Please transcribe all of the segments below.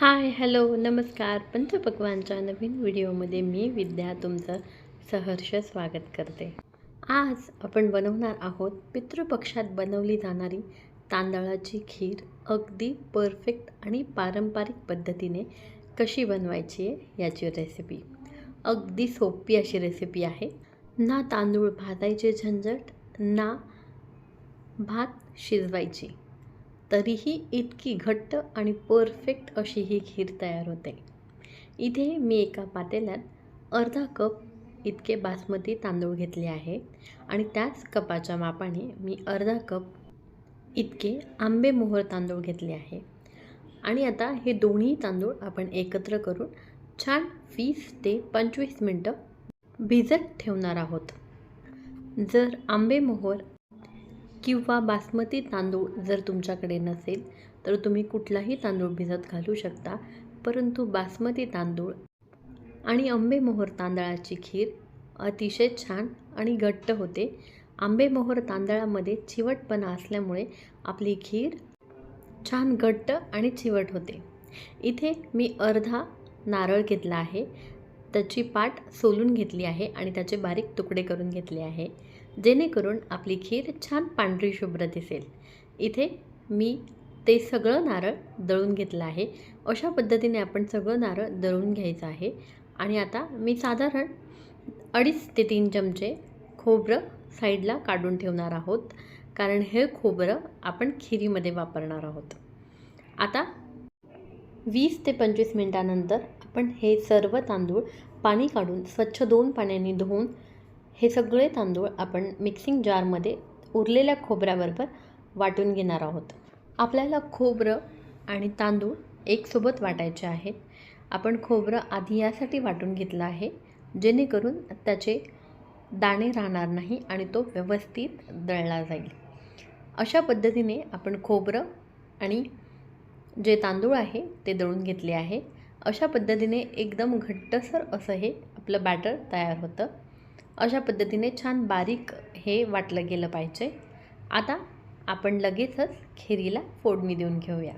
Hi hello नमस्कार. पंचपक्वानच्या नवीन व्हिडिओमध्ये मी विद्या तुमचं सहर्ष स्वागत करते. आज आपण बनवणार आहोत पितृपक्षात बनवली जाणारी तांदळाची खीर अगदी परफेक्ट आणि पारंपरिक पद्धतीने कशी बनवायची आहे याची रेसिपी अगदी सोपी अशी रेसिपी आहे. ना तांदूळ भाजायचे झंझट ना भात शिजवायची. तरीही इतकी घट्ट आणि परफेक्ट अशी ही खीर तयार होते. इथे मी एका पातेल्यात अर्धा कप इतके बासमती तांदूळ घेतले आहे आणि त्याच कपाच्या मापाने मी अर्धा कप इतके आंबे मोहर तांदूळ घेतले आहे. आणि आता हे दोन्ही तांदूळ आपण एकत्र करून छान वीस ते पंचवीस मिनटं भिजत ठेवणार आहोत. जर आंबे मोहर किंवा बासमती तांदूळ जर तुमच्याकडे नसेल तर तुम्ही कुठलाही तांदूळ भिजत घालू शकता. परंतु बासमती तांदूळ आणि आंबेमोहर तांदळाची खीर अतिशय छान आणि घट्ट होते. आंबेमोहर तांदळामध्ये चिवटपणा असल्यामुळे आपली खीर छान घट्ट आणि चिवट होते. इथे मी अर्धा नारळ घेतला आहे. त्याची पाट सोलून घेतली आहे आणि त्याचे बारीक तुकडे करून घेतले आहे. जेणेकरून आपली खीर छान पांढरी शुभ्र दिसेल. इथे मी ते सगळं नारळ दळून घेतलं आहे. अशा पद्धतीने आपण सगळं नारळ दळून घ्यायचं आहे. आणि आता मी साधारण अडीच ते तीन चमचे खोबरं साईडला काढून ठेवणार आहोत. कारण हे खोबरं आपण खिरीमध्ये वापरणार आहोत. आता वीस ते पंचवीस मिनटानंतर आपण हे सर्व तांदूळ पाणी काढून स्वच्छ दोन पाण्याने धुवून हे सगळे तांदूळ आपण मिक्सिंग जारमध्ये उरलेल्या खोबऱ्याबरोबर वाटून घेणार आहोत. आपल्याला खोबरं आणि तांदूळ एकसोबत वाटायचे आहेत. आपण खोबरं आधी यासाठी वाटून घेतलं आहे जेणेकरून त्याचे दाणे राहणार नाही आणि तो व्यवस्थित दळला जाईल. अशा पद्धतीने आपण खोबरं आणि जे तांदूळ आहे ते दळून घेतले आहे. अशा पद्धतीने एकदम घट्टसर असं हे आपलं बॅटर तयार होतं. अशा पद्धतीने छान बारीक हे वाटलं गेलं पाहिजे. आता आपण लगेचच खिरीला फोडणी देऊन घेऊया.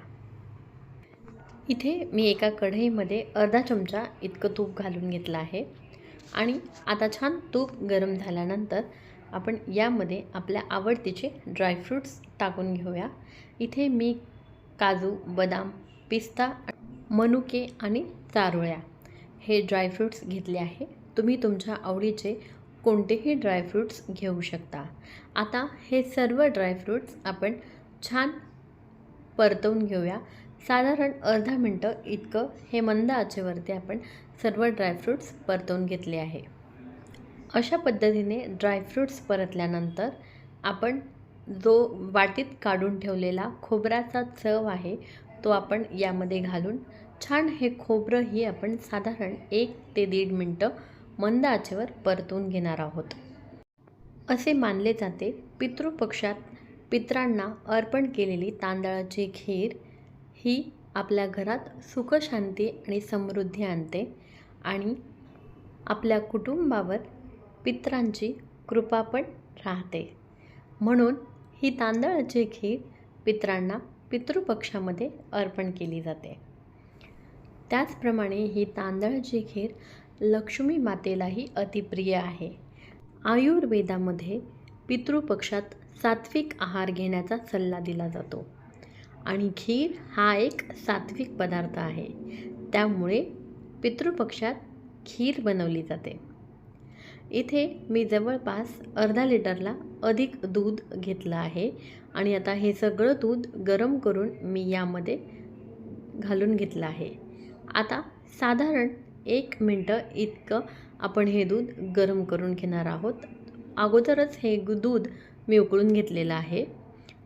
इथे मी एका कढईमध्ये अर्धा चमचा इतकं तूप घालून घेतलं आहे. आणि आता छान तूप गरम झाल्यानंतर आपण यामध्ये आपल्या आवडतीचे ड्रायफ्रूट्स टाकून घेऊया. इथे मी काजू बदाम पिस्ता मनुके आणि चारोळ्या. हे ड्रायफ्रूट्स घेतले आहे. तुम्ही तुमच्या आवडीचे कोणतेही ड्रायफ्रूट्स घेऊ शकता. आता हे सर्व ड्रायफ्रूट्स आपण छान परतवून घेऊया. साधारण अर्धा मिनटं इतकं हे मंद आचेवरती आपण सर्व ड्रायफ्रूट्स परतवून घेतले आहे. अशा पद्धतीने ड्रायफ्रूट्स परतल्यानंतर आपण जो वाटीत काढून ठेवलेला खोबऱ्याचा चव आहे तो आपण यामध्ये घालून छान हे खोबरंही आपण साधारण एक ते दीड मिनटं मंद आचेवर परतून घेणार आहोत. असे मानले जाते पितृपक्षात पित्रांना अर्पण केलेली तांदळाची खीर ही आपल्या घरात सुखशांती आणि समृद्धी आणते आणि आपल्या कुटुंबावर पित्रांची कृपा पण राहते. म्हणून ही तांदळाची खीर पित्रांना पितृपक्षामध्ये अर्पण केली जाते. त्याचप्रमाणे ही तांदळाची खीर लक्ष्मी मातेलाही अतिप्रिय आहे. आयुर्वेदामध्ये पितृपक्षात सात्विक आहार घेण्याचा सल्ला दिला जातो. आणि खीर हा एक सात्विक पदार्थ आहे. त्यामुळे पितृपक्षात खीर बनवली जाते. इथे मी जवळपास अर्धा लिटरला अधिक दूध घेतलं आहे. आणि आता हे सगळं दूध गरम करून मी यामध्ये घालून घेतलं आहे. आता साधारण एक मिनटं इतकं आपण हे दूध गरम करून घेणार आहोत. अगोदरच हे दूध मी उकळून घेतलेलं आहे.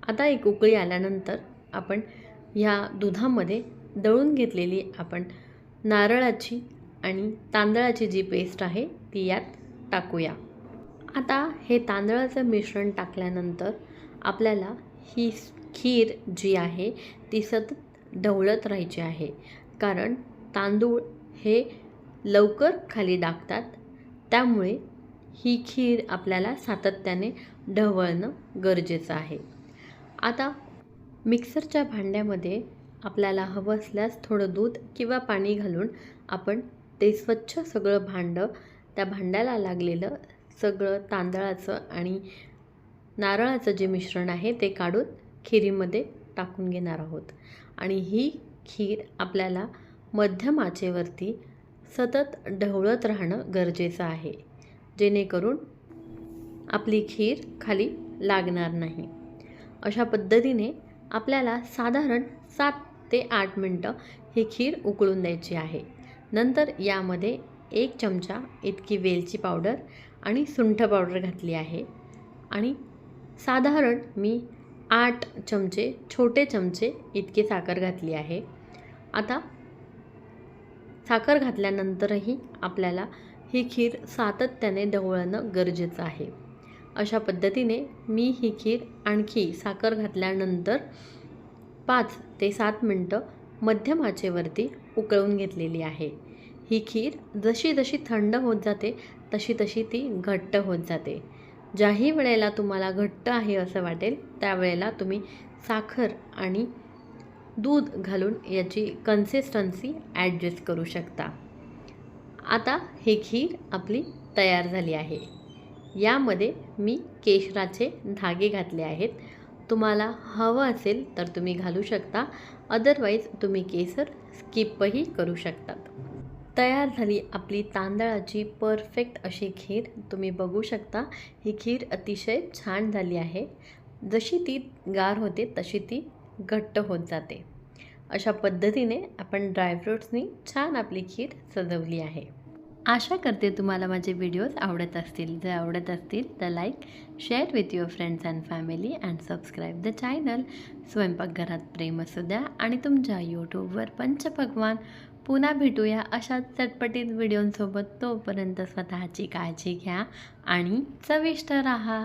आता एक उकळी आल्यानंतर आपण ह्या दुधामध्ये दळून घेतलेली आपण नारळाची आणि तांदळाची जी पेस्ट आहे ती यात टाकूया. आता हे तांदळाचं मिश्रण टाकल्यानंतर आपल्याला ही खीर जी आहे ती सतत ढवळत राहायची आहे. कारण तांदूळ हे लवकर खाली डाकतात त्यामुळे ही खीर आपल्याला सातत्याने ढवळणं गरजेचं आहे. आता मिक्सरच्या भांड्यामध्ये आपल्याला हवं असल्यास थोडं दूध किंवा पाणी घालून आपण ते स्वच्छ सगळं भांडं त्या भांड्याला लागलेलं सगळं तांदळाचं आणि नारळाचं जे मिश्रण आहे ते काढून खिरीमध्ये टाकून घेणार आहोत. आणि ही खीर आपल्याला मध्यम आचेवरती सतत ढवळत राहणं गरजेचं आहे. जेणेकरून आपली खीर खाली लागणार नाही. अशा पद्धतीने आपल्याला साधारण सात ते आठ मिनटं ही खीर उकळून द्यायची आहे. नंतर यामध्ये एक चमचा इतकी वेलची पावडर आणि सुंठ पावडर घातली आहे. आणि साधारण मी आठ चमचे छोटे चमचे इतकी साखर घातली आहे. आता साखर घातल्यानंतरही आपल्याला ही खीर सातत्याने ढवळणं गरजेचं आहे. अशा पद्धतीने मी ही खीर आणखी साखर घातल्यानंतर पाच ते सात मिनटं मध्यम आचेवरती उकळून घेतलेली आहे. ही खीर जशी जशी थंड होत जाते तशी तशी ती घट्ट होत जाते. ज्याही वेळेला तुम्हाला घट्ट आहे असं वाटेल त्यावेळेला तुम्ही साखर आणि दूध घालून याची कन्सिस्टन्सी ॲडजस्ट करू शकता. आता ही खीर आपली तयार झाली आहे. यामध्ये मी केशराचे धागे घातले आहेत. तुम्हाला हवं असेल तर तुम्ही घालू शकता अदरवाईज तुम्ही केसर स्किपही करू शकतात. तयार झाली आपली तांदळाची परफेक्ट अशी खीर. तुम्ही बघू शकता ही खीर अतिशय छान झाली आहे. जशी ती गार होते तशी ती घट्ट होत जाते. अशा पद्धतीने आपण ड्रायफ्रूट्सनी छान आपली खीर सजवली आहे. आशा करते तुम्हाला माझे व्हिडिओज आवडत असतील. जर आवडत असतील तर like share with your friends and family and subscribe the channel स्वयंपाकघरात प्रेम असू द्या आणि तुमच्या यूट्यूबवर पंचभगवान पुन्हा भेटूया अशाच चटपटीत व्हिडिओंसोबत. तोपर्यंत स्वतःची काळजी घ्या आणि चविष्ट राहा.